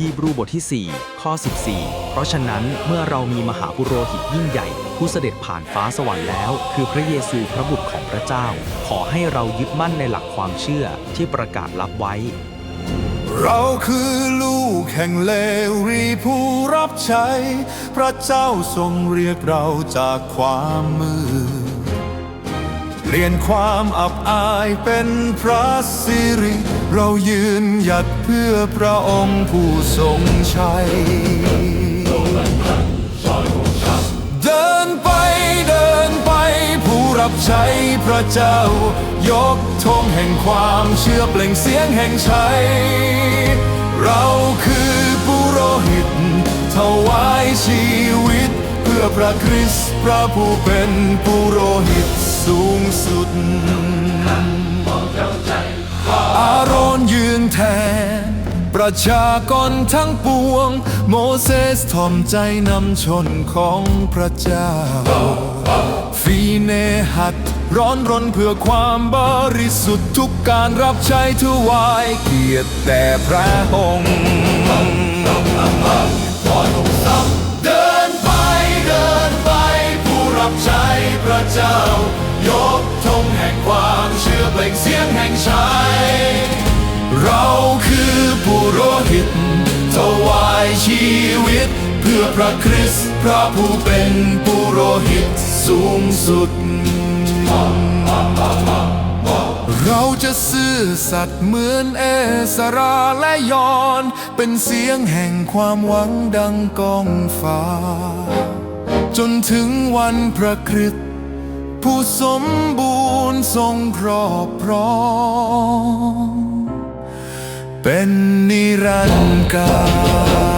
ฮีบรูบทที่ 4 ข้อ 14 เพราะฉะนั้นเมื่อเรามีมหาปุโรหิตยิ่งใหญ่ ผู้เสด็จผ่านฟ้าสวรรค์แล้ว คือพระเยซูพระบุตรของพระเจ้า ขอให้เรายึดมั่นในหลักความเชื่อที่ประกาศรับไว้ เราคือลูกแห่งเลวีผู้รับใช้ พระเจ้าทรงเรียกเราจากความมืด ลี่ยนความอับอายเป็นพระสิริ เรายืนหยัดเพื่อพระองค์ผู้ทรงชัย เดินไปเดินไปผู้รับใช้พระเจ้า ยกธงแห่งความเชื่อเปล่งเสียงแห่งชัย เราคือปุโรหิตถวายชีวิต เพื่อพระคริสต์พระผู้เป็นปุโรหิต สูงสุดอาโรนยืนแทน ประชากรทั้งปวง โมเสสถ่อมใจนำชนของพระเจ้า ฟีเนหัดร้อนรนเพื่อความบริสุทธิ์ทุกการรับใช้ถวายเกียรติแต่พระองค์เดินไปเดินไป ผู้รับใช้พระเจ้า ชัย เราคือผู้โรหิตถวายชีวิต เพื่อพระคริสต์พระผู้เป็นผู้โรหิตสูงสุด เราจะซื่อสัตย์เหมือนเอสราและยอน เป็นเสียงแห่งความหวังดังกองฟ้า จนถึงวันพระคริสต์ ผู้สมบูรณ์ทรงครอบครอง เป็นนิรันดร์กาล